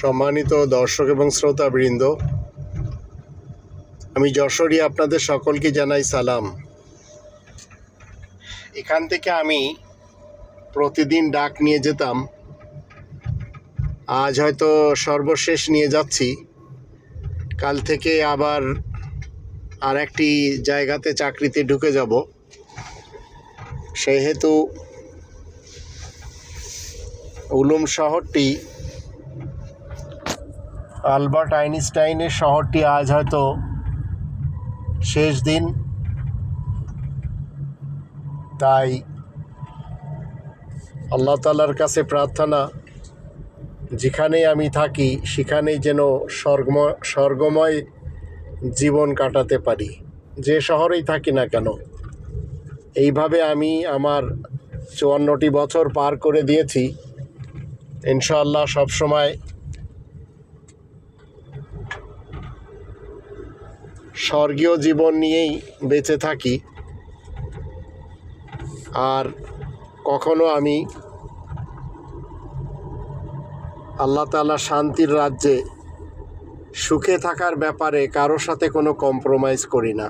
সম্মানিত দর্শক এবং শ্রোতাবৃন্দ, আমি যশোরী আপনাদের সকলকে জানাই সালাম। এখান থেকে আমি প্রতিদিন ডাক নিয়ে যেতাম। আজ হয়তো সর্বশেষ নিয়ে যাচ্ছি। কাল থেকে আবার আর একটি জায়গাতে চাকরিতে ঢুকে যাব। সেহেতু উলুম শহরটি আলবার্ট আইনস্টাইনের শহরটি আজ হয়তো শেষ দিন। তাই আল্লাহ তালার কাছে প্রার্থনা যেখানেই আমি থাকি, সেখানেই যেন স্বর্গময় স্বর্গময় জীবন কাটাতে পারি। যে শহরেই থাকি না কেন, এইভাবে আমি আমার চুয়ান্নটি বছর পার করে দিয়েছি। ইনশাআল্লাহ সবসময় স্বর্গীয় জীবন নিয়েই বেঁচে থাকি। আর কখনো আমি আল্লাহ তালা শান্তির রাজ্যে সুখে থাকার ব্যাপারে কারও সাথে কোনো কম্প্রোমাইজ করি না।